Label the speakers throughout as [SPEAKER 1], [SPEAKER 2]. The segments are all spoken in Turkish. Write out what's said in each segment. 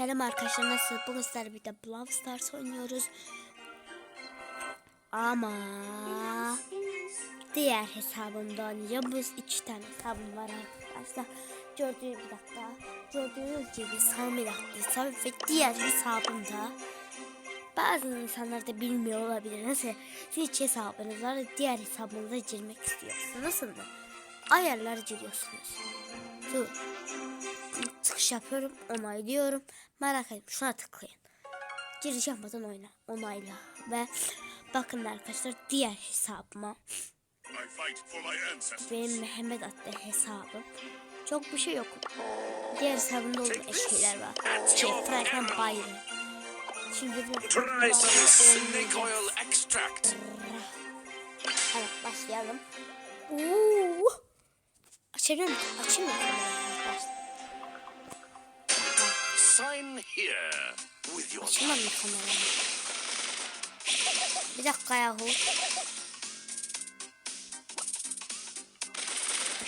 [SPEAKER 1] Selam arkadaşlar nasıl? Bugün sizlerle birlikte Brawl Stars oynuyoruz. Ama diğer hesabımda oynayacağım. Bu iki tane hesabım var arkadaşlar. Gördüğünüz bir dakika. Gördüğünüz gibi Sami hesabı ve diğer hesabımda bazı insanlar da bilmiyor olabilir. Nasıl siz hiç hesabınız var diğer hesabınıza girmek istiyorsunuz. Nasıl mı? Ayarlar giriyorsunuz. Dur çıkış yapıyorum, onaylıyorum. Merak etmeyin şuna tıklayın. Giriş yapmadan oyna, onayla. Ve bakın arkadaşlar diğer hesabıma. Benim Mehmet adlı hesabım. Çok bir şey yok. Diğer hesabımda olan şeyler var. Şey, Franklin Byron. Şimdi bu...
[SPEAKER 2] Try some snake oil extract.
[SPEAKER 1] Evet başlayalım. Oo. Açabiliyor muyum? Açayım mı? Başla.
[SPEAKER 2] Sign here with your
[SPEAKER 1] Açamam mı kamerayı? Bir dakika yahu.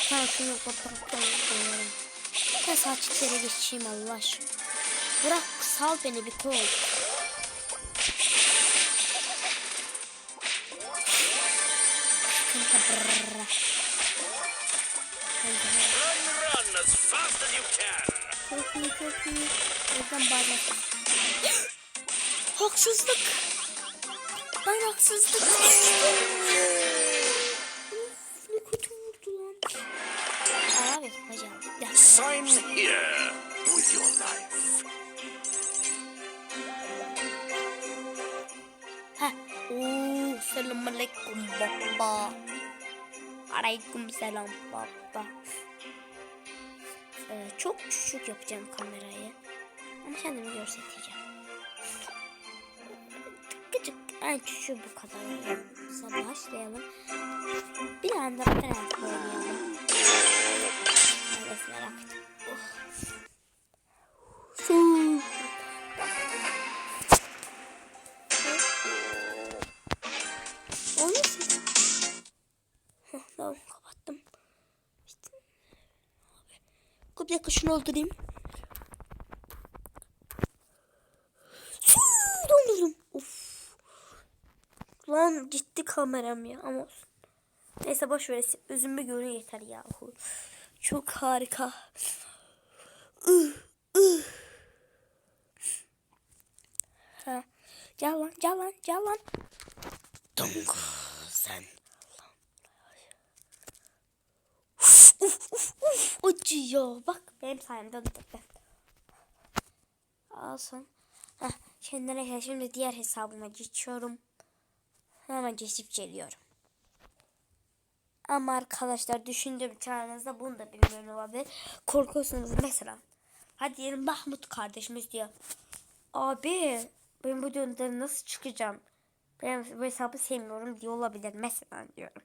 [SPEAKER 1] Tamam şunu kapatalım. Ben saçları geçeyim Allah aşkına. Bırak sal beni bir kol.
[SPEAKER 2] Run, run as fast as you can.
[SPEAKER 1] Çok iyi çok iyi. Oradan bağırmak. Haksızlık. Ben haksızlık. Of, ne kötü vurdu lan. Abi hocam.
[SPEAKER 2] Sign here with your life.
[SPEAKER 1] Heh. Oo, selam aleyküm baba. Aleyküm selam baba. Çok küçük yapacağım kamerayı. Ama kendimi görseteceğim. Küçük, en küçüğü bu kadar. Sonra başlayalım. Bir anda trend oynayalım. Merak ettim. Oh. Şunu öldüreyim. Dondurdum. Of. Lan gitti kameram ya ama olsun. Neyse boş ver. Özümü görün yeter yahu. Çok harika. Ha. Gel lan gel lan gel lan. Dung sen. Uf uf uf acıyor. Bak benim sayemde öldürdüm. Al sen. Heh, şimdi neyse şimdi diğer hesabıma geçiyorum. Hemen geçip geliyorum. Ama arkadaşlar düşündüğüm çağrınızda bunu da bilmiyorum olabilir. Korkuyorsunuz mesela. Hadi diyelim Mahmut kardeşimiz diyor. Abi ben bu dönemde nasıl çıkacağım? Ben bu hesabı sevmiyorum diye olabilir mesela diyorum.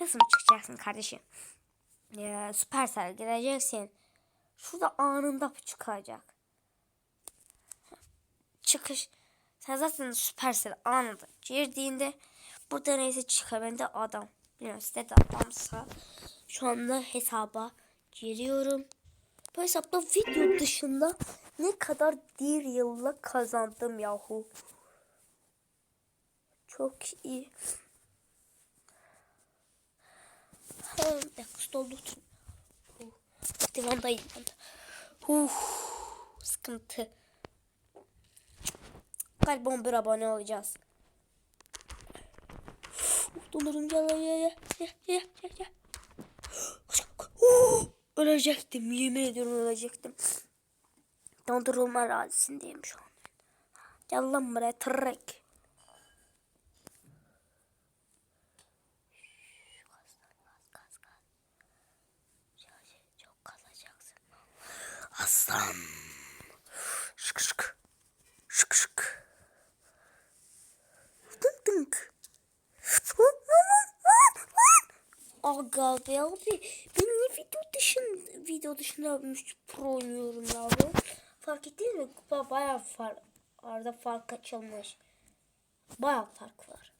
[SPEAKER 1] Nasıl çıkacaksın kardeşim? Ya, Supercell gireceksin. Şurada anında çıkacak. Çıkış. Sen zaten Supercell anında girdiğinde burada neyse çıkar. Ben de adam. Bilmiyorum size de adamsa. Şu anda hesaba giriyorum. Bu hesapta video dışında ne kadar bir yılla kazandım yahu. Çok iyi. Ha, bir dakika doldu. Divandayım ben de. Uf, sıkıntı. Galiba 11 abone olacağız. Dolurum gel gel gel gel gel. Uh, ölecektim yemin ediyorum ölecektim. Dondurulma arazisindeyim şu an. Gel lan buraya tırrek. Çok kalacaksın. Aslan. Şık şık. Şık şık. Tınk tınk. Aga be abi. Ben niye video dışında video dışında pro oynuyorum abi. Fark ettiniz mi? Kupa bayağı fark. Arada fark açılmış. Bayağı fark var.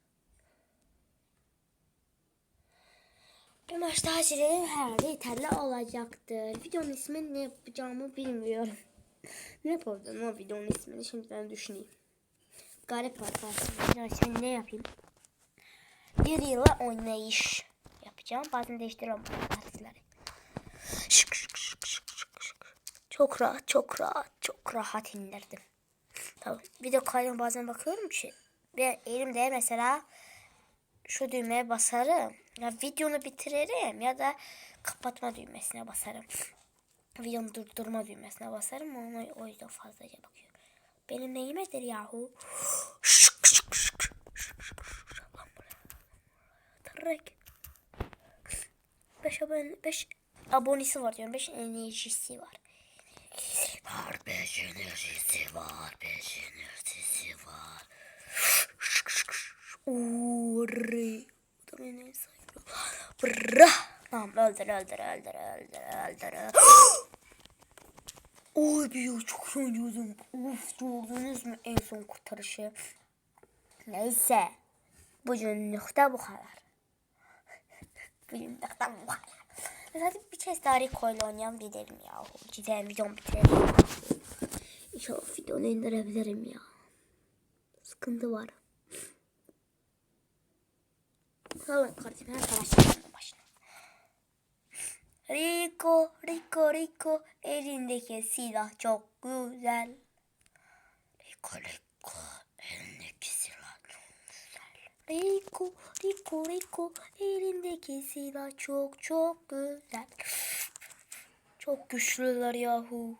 [SPEAKER 1] Bir maç daha çekelim herhalde yeterli olacaktır. Videonun ismini ne yapacağımı bilmiyorum. Ne yapalım o videonun ismini şimdiden düşüneyim. Garip arkadaşlar. Sen ne yapayım? Bir yıla oynayış yapacağım. Bazen değiştiriyorum tarifleri. Şık şık şık şık şık şık. Çok rahat, çok rahat, çok rahat indirdim. Tamam. Video kaydına bazen bakıyorum ki ben elimde mesela şu düğmeye basarım. Ya videonu bitiririm ya da kapatma düğmesine basarım. Videonu durdurma düğmesine basarım. Ona o yüzden fazlaca bakıyorum. Benim neyimedir yahu? Şık şık şık. Şık şık şık. Lan buraya. Tırrek. 5 abone 5 abonesi var diyorum. 5 enerjisi var. Var 5 enerjisi var. 5 enerjisi var. Uğurri. Bu da beni sayıyor. Bırra. Tamam öldür öldür öldür öldür öldür. Oy bir çok iyi oynuyordum. Uf gördünüz mü en son kurtarışı. Neyse. Bugünlük de bu kadar. Bu kadar. Hadi bir kez daha Rico ile oynayalım gidelim ya. Gidelim videomu bitirelim. İnşallah videonu indirebilirim ya. Sıkıntı var. Tamam kardeşim her savaşın başına. Rico, Rico, Rico elindeki silah çok güzel. Rico, Rico Rico, Rico, Rico elindeki silah çok çok güzel. Çok güçlüler yahu.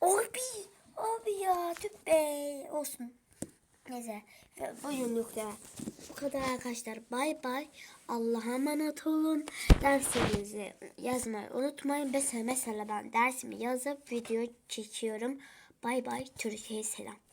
[SPEAKER 1] Abi, abi ya tüp be olsun. Neyse ve bugünlük de bu kadar arkadaşlar. Bay bay. Allah'a emanet olun. Derslerinizi yazmayı unutmayın. Mesela, mesela ben dersimi yazıp video çekiyorum. Bay bay. Türkiye'ye selam.